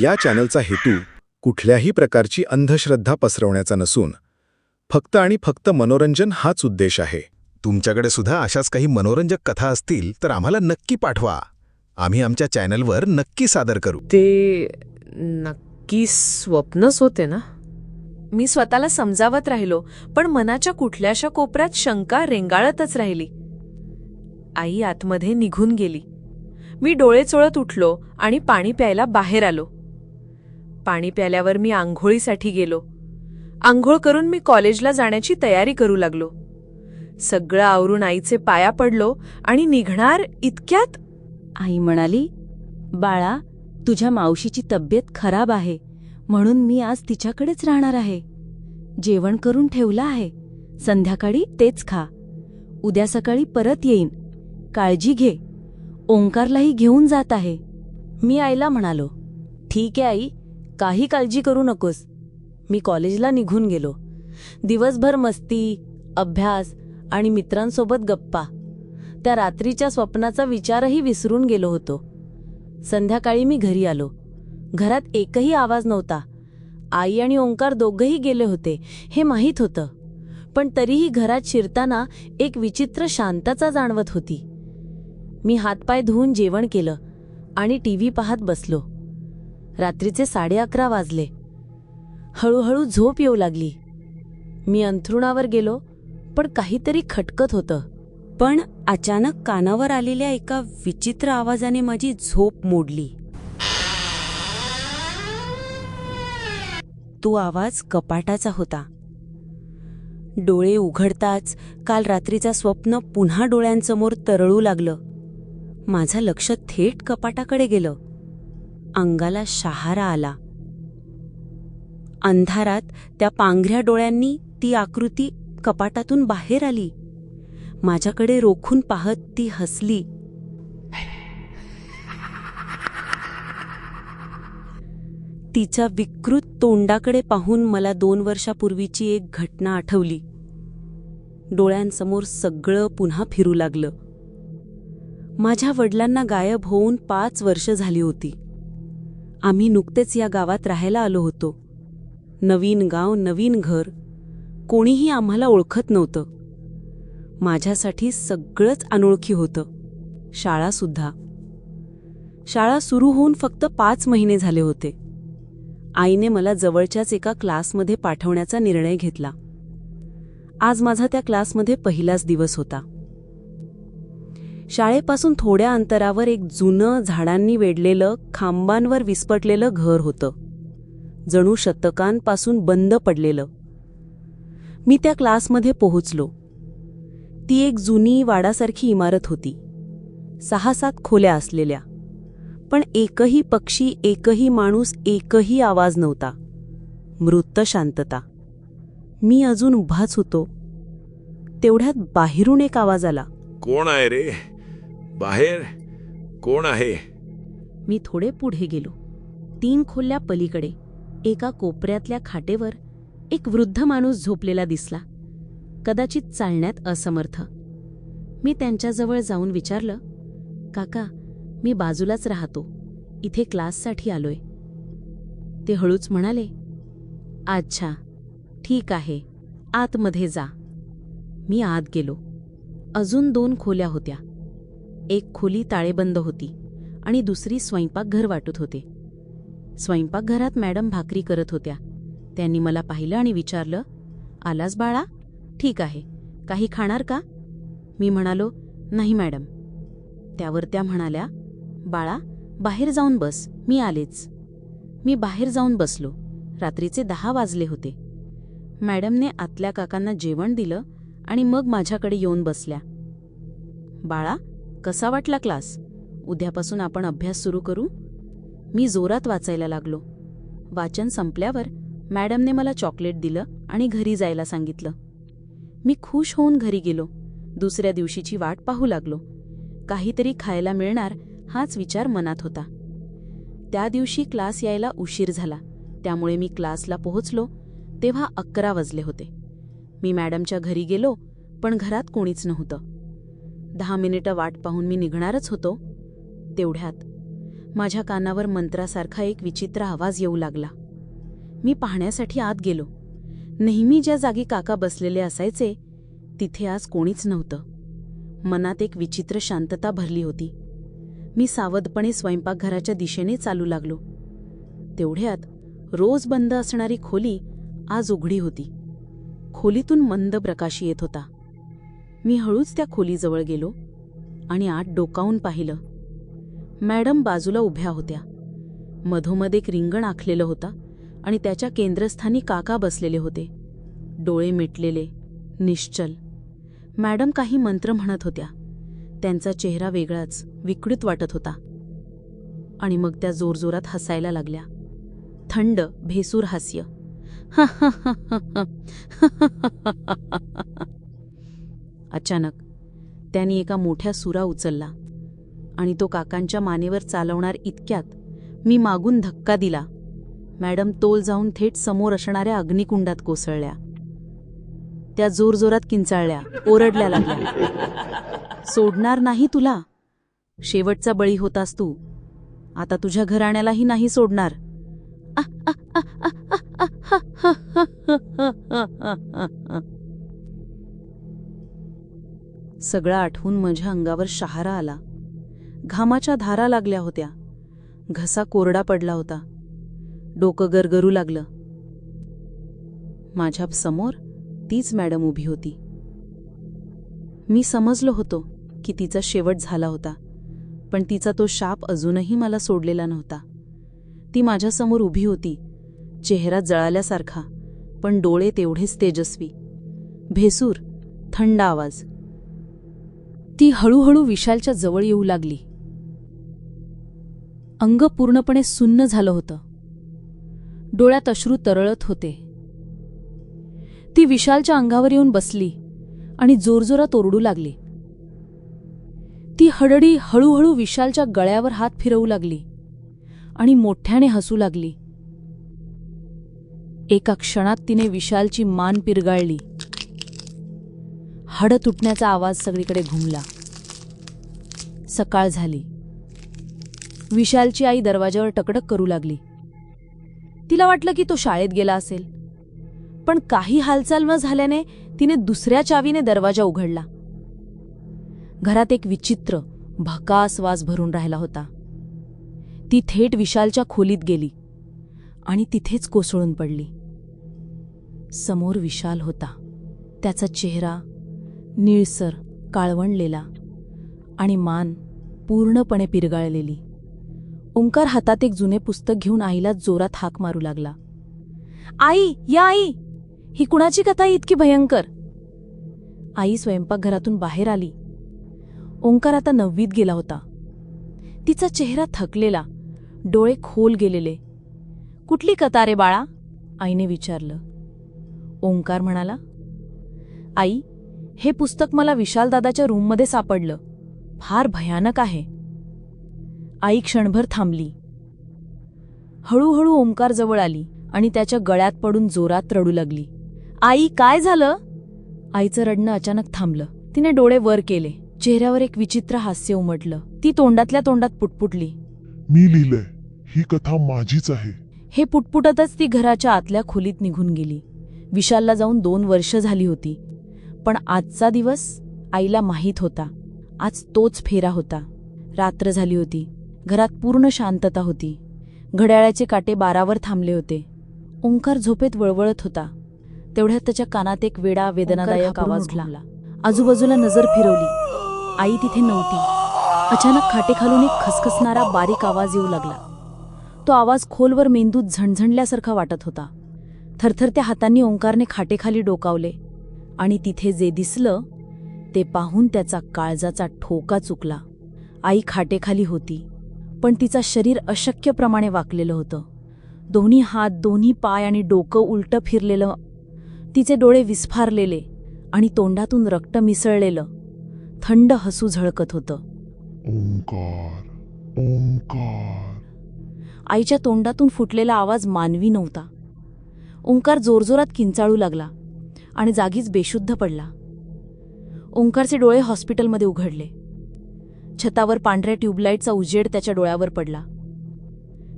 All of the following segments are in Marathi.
या चॅनलचा हेतू कुठल्याही प्रकारची अंधश्रद्धा पसरवण्याचा नसून फक्त आणि फक्त मनोरंजन हाच उद्देश आहे. तुमच्याकडे सुद्धा अशाच काही मनोरंजक कथा असतील तर आम्हाला नक्की पाठवा. आम्ही आमच्या चॅनलवर नक्की सादर करू. ते नक्की स्वप्नच होते ना? मी स्वतःला समजावत राहिलो पण मनाच्या कुठल्याशा कोपऱ्यात शंका रेंगाळतच राहिली. आई आतमध्ये निघून गेली. मी डोळे चोळत उठलो आणि पाणी प्यायला बाहेर आलो. पाणी प्याल्यावर मी आंघोळीसाठी गेलो. आंघोळ करून मी कॉलेजला जाण्याची तयारी करू लागलो. सगळं आवरून आईचे पाया पडलो आणि निघणार इतक्यात आई म्हणाली बाळा तुझ्या मावशीची तब्येत खराब आहे म्हणून मी आज तिच्याकडेच राहणार आहे. जेवण करून ठेवलं आहे. संध्याकाळी तेच खा. उद्या सकाळी परत येईन. काळजी घे. ओंकारलाही घेऊन जात आहे. मी आईला म्हणालो ठीक आहे आई काही काळजी करू नकोस. मी कॉलेजला निघून गेलो. दिवसभर मस्ती अभ्यास आणि मित्रांसोबत गप्पा. त्या रात्रीच्या स्वप्नाचा विचारही विसरून गेलो होतो. संध्याकाळी मी घरी आलो. घरात एकही आवाज नव्हता. आई आणि ओंकार दोघंही गेले होते हे माहीत होतं. पण तरीही घरात शिरताना एक विचित्र शांतता जाणवत होती. मी हातपाय धुवून जेवण केलं आणि टीव्ही पाहत बसलो. रात्रीचे साडे अकरा वाजले. हळूहळू झोप येऊ लागली. मी अंथरुणावर गेलो पण काहीतरी खटकत होतं. पण अचानक कानावर आलेल्या एका विचित्र आवाजाने माझी झोप मोडली. तो आवाज कपाटाचा होता. डोळे उघडताच काल रात्रीचा स्वप्न पुन्हा डोळ्यांसमोर तरळू लागलं. माझं लक्ष थेट कपाटाकडे गेलं. अंगाला शहारा आला. अंधारात त्या पांघऱ्या डोळ्यांनी ती आकृती कपाटातून बाहेर आली. माझ्याकडे रोखून पाहत ती हसली. तिच्या विकृत तोंडाकडे पाहून मला दोन वर्षापूर्वीची एक घटना आठवली. डोळ्यांसमोर सगळं पुन्हा फिरू लागलं. माझ्या वडिलांना गायब होऊन पाच वर्ष झाली होती. आम्ही नुकतेच या गावात राहायला आलो होतो. नवीन गाव नवीन घर कोणीही आम्हाला ओळखत नव्हतं. माझ्यासाठी सगळंच अनोळखी होतं. शाळासुद्धा शाळा सुरू होऊन फक्त पाच महिने झाले होते. आईने मला जवळच्याच एका क्लासमध्ये पाठवण्याचा निर्णय घेतला. आज माझा त्या क्लासमध्ये पहिलाच दिवस होता. शाळेपासून थोड्या अंतरावर एक जुनं झाडांनी वेढलेलं खांबांवर विस्पटलेलं घर होतं. जणू शतकांपासून बंद पडलेलं. मी त्या क्लासमध्ये पोहोचलो. ती एक जुनी वाडासारखी इमारत होती. सहा सात खोल्या असलेल्या. पण एकही पक्षी एकही माणूस एकही आवाज नव्हता. मृत शांतता. मी अजून उभाच होतो. तेवढ्यात बाहेरून एक आवाज आला. कोण आहे रे? बाहेर कोण आहे? मी थोडे पुढे गेलो. तीन खोल्या पलीकडे एका कोपऱ्यातल्या खाटेवर एक वृद्ध माणूस झोपलेला दिसला. कदाचित चालण्यात असमर्थ. मी त्यांच्याजवळ जाऊन विचारलं काका मी बाजूलाच राहतो. इथे क्लाससाठी आलोय. ते हळूच म्हणाले अच्छा ठीक आहे. आतमध्ये जा. मी आत गेलो. अजून दोन खोल्या होत्या. एक खोली ताळेबंद होती आणि दुसरी स्वयंपाकघर वाटत होते. स्वयंपाकघरात मॅडम भाकरी करत होत्या. त्यांनी मला पाहिलं आणि विचारलं आलास बाळा? ठीक आहे. काही खाणार का? मी म्हणालो नाही मॅडम. त्यावर त्या म्हणाल्या बाळा बाहेर जाऊन बस मी आलेच. मी बाहेर जाऊन बसलो. रात्रीचे दहा वाजले होते. मॅडमने आतल्या काकांना जेवण दिलं आणि मग माझ्याकडे येऊन बसल्या. बाळा कसा वाटला क्लास? उद्यापासून आपण अभ्यास सुरू करू? मी जोरात वाचायला लागलो. वाचन संपल्यावर मॅडमने मला चॉकलेट दिलं आणि घरी जायला सांगितलं. मी खुश होऊन घरी गेलो. दुसऱ्या दिवशीची वाट पाहू लागलो. काहीतरी खायला मिळणार हाच विचार मनात होता. त्या दिवशी क्लास यायला उशीर झाला. त्यामुळे मी क्लासला पोहोचलो तेव्हा अकरा वाजले होते. मी मॅडमच्या घरी गेलो पण घरात कोणीच नव्हतं. दहा मिनिटं वाट पाहून मी निघणारच होतो. तेवढ्यात माझ्या कानावर मंत्रासारखा एक विचित्र आवाज येऊ लागला. मी पाहण्यासाठी आत गेलो. नेहमी ज्या जागी काका बसलेले असायचे तिथे आज कोणीच नव्हतं. मनात एक विचित्र शांतता भरली होती. मी सावधपणे स्वयंपाकघराच्या दिशेने चालू लागलो. तेवढ्यात रोज बंद असणारी खोली आज उघडी होती. खोलीतून मंद प्रकाश येत होता. मी हळूच त्या खोलीजवळ गेलो आणि आत डोकावून पाहिलं मॅडम बाजूला उभ्या होत्या मधोमध एक रिंगण आखलेलं होतं आणि त्याच्या केंद्रस्थानी काका बसलेले होते डोळे मिटलेले निश्चल मॅडम काही मंत्र म्हणत होत्या त्यांचा चेहरा वेगळाच विकृत वाटत होता आणि मग त्या जोरजोरात हसायला लागल्या थंड भेसूर हास्य अचानक त्यांनी एका मोठ्या सुरा उचलला आणि तो काकांच्या मानेवर चालवणार इतक्यात मी मागून धक्का दिला. मॅडम तोल जाऊन थेट समोर असणाऱ्या अग्निकुंडात कोसळल्या. त्या जोरजोरात किंचाळल्या ओरडल्या लागल्या. सोडणार नाही तुला. शेवटचा बळी होतास तू. आता तुझ्या घराण्यालाही नाही सोडणार. सगळं आठवून माझ्या अंगावर शहारा आला. घामाच्या धारा लागल्या होत्या. घसा कोरडा पडला होता. डोकं गरगरू लागलं. माझ्यासमोर तीच मॅडम उभी होती. मी समजलो होतो की तिचा शेवट झाला होता पण तिचा तो शाप अजूनही मला सोडलेला नव्हता. ती माझ्यासमोर उभी होती चेहरा जळाल्यासारखा पण डोळे तेवढेच तेजस्वी. भेसूर थंड आवाज. ती हळूहळू विशालच्या जवळ येऊ लागली. अंग पूर्णपणे सुन्न झालं होतं. डोळ्यात अश्रू तरळत होते. ती विशालच्या अंगावर येऊन बसली आणि जोरजोरात ओरडू लागली. ती हडडी हळूहळू विशालच्या गळ्यावर हात फिरवू लागली आणि मोठ्याने हसू लागली. एका क्षणात तिने विशालची मान पिरगाळली. हाडं तुटण्याचा आवाज सगळीकडे घुमला. सकाळ झाली. विशालची आई दरवाजावर टकडक करू लागली. तिला वाटलं की तो शाळेत गेला असेल. पण काही हालचाल न झाल्याने तिने दुसऱ्या चावीने दरवाजा उघडला. घरात एक विचित्र भकास वास भरून राहिला होता. ती थेट विशालच्या खोलीत गेली आणि तिथेच कोसळून पडली. समोर विशाल होता. त्याचा चेहरा निळसर काळवणलेला आणि मान पूर्णपणे पिरगाळलेली. ओंकार हातात एक जुने पुस्तक घेऊन आईला जोरात हाक मारू लागला. आई या आई! ही कुणाची कथा इतकी भयंकर? आई स्वयंपाकघरातून बाहेर आली. ओंकार आता नववीत गेला होता. तिचा चेहरा थकलेला डोळे खोल गेलेले. कुठली कथा रे बाळा? आईने विचारलं. ओंकार म्हणाला आई हे पुस्तक मला विशालदादाच्या रूममध्ये सापडलं. फार भयानक आहे. आई क्षणभर थांबली. हळूहळू ओंकार जवळ आली आणि त्याच्या गळ्यात पडून जोरात रडू लागली. आई काय झालं? आईचं रडणं अचानक थांबलं. तिने डोळे वर केले. चेहऱ्यावर एक विचित्र हास्य उमटलं. ती तोंडातल्या तोंडात पुटपुटली. मी लिहिलंय. ही कथा माझीच आहे. हे पुटपुटतच ती घराच्या आतल्या खोलीत निघून गेली. विशालला जाऊन दोन वर्ष झाली होती. पण आजचा दिवस आईला माहीत होता. आज तोच फेरा होता. रात्र झाली होती. घरात पूर्ण शांतता होती. घड्याळाचे काटे बारावर थांबले होते. ओंकार झोपेत वळवळत होता. तेवढ्यात त्याच्या कानात एक वेडा वेदनादायक आवाज घुमला. आजूबाजूला नजर फिरवली. आई तिथे नव्हती. अचानक खाटेखालून एक खसखसणारा बारीक आवाज येऊ लागला. तो आवाज खोलवर मेंदूत झणझणल्यासारखा वाटत होता. थरथरत्या हातांनी ओंकारने खाटेखाली डोकावले. आणि तिथे जे दिसलं ते पाहून त्याचा काळजाचा ठोका चुकला. आई खाटेखाली होती पण तिचा शरीर अशक्यप्रमाणे वाकलेलं होतं. दोन्ही हात दोन्ही पाय आणि डोकं उलटं फिरलेलं. तिचे डोळे विस्फारलेले आणि तोंडातून रक्त मिसळलेलं. थंड हसू झळकत होतं. ओंकार ओंकार. आईच्या तोंडातून फुटलेला आवाज मानवी नव्हता. ओंकार जोरजोरात किंचाळू लागला. आणि जागीच बेशुद्ध पडला. ओंकारचे डोळे हॉस्पिटलमध्ये उघडले. छतावर पांढऱ्या ट्यूबलाईटचा उजेड त्याच्या डोळ्यावर पडला.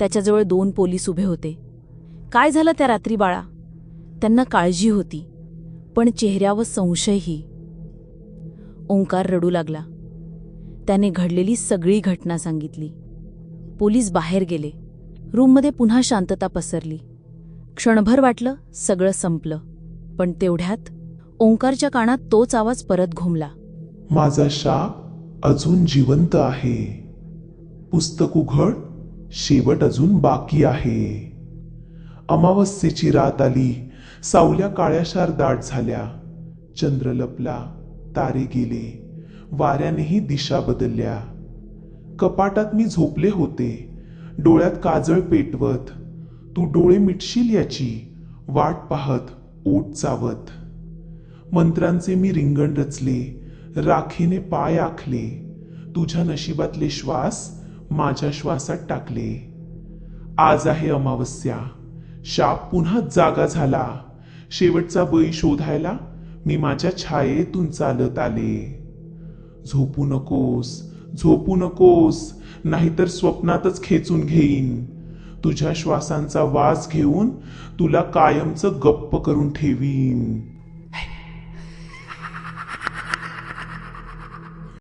त्याच्याजवळ दोन पोलीस उभे होते. काय झालं त्या रात्री बाळा? त्यांना काळजी होती पण चेहऱ्यावर संशयही. ओंकार रडू लागला. त्याने घडलेली सगळी घटना सांगितली. पोलीस बाहेर गेले. रूममध्ये पुन्हा शांतता पसरली. क्षणभर वाटलं सगळं संपलं. पण तेवढ्यात ओंकारच्या कानात तोच आवाज परत घुमला. माझा शाप अजून जिवंत आहे. पुस्तक उघड शेवट अजून बाकी आहे. अमावस्येची रात आली सावल्या काळ्याशार दाट झाल्या. चंद्र लपला तारे गेले वाऱ्यानेही दिशा बदलल्या. कपाटात मी झोपले होते डोळ्यात काजळ पेटवत. तू डोळे मिटशील याची वाट पाहत. ओट चावत मंत्रांचे मी रिंगण रचले राखीने पाय आखले. तुझ्या नशिबातले श्वास माझ्या श्वासात टाकले. आज आहे अमावस्या. शाप पुन्हा जागा झाला. शेवटचा बळी शोधायला मी माझ्या छायेतून चालत आले. झोपू नकोस झोपू नकोस नाहीतर स्वप्नातच खेचून घेईन. तुझ्या श्वासांचा वास घेऊन तुला कायमचं गप्प करून ठेवीन.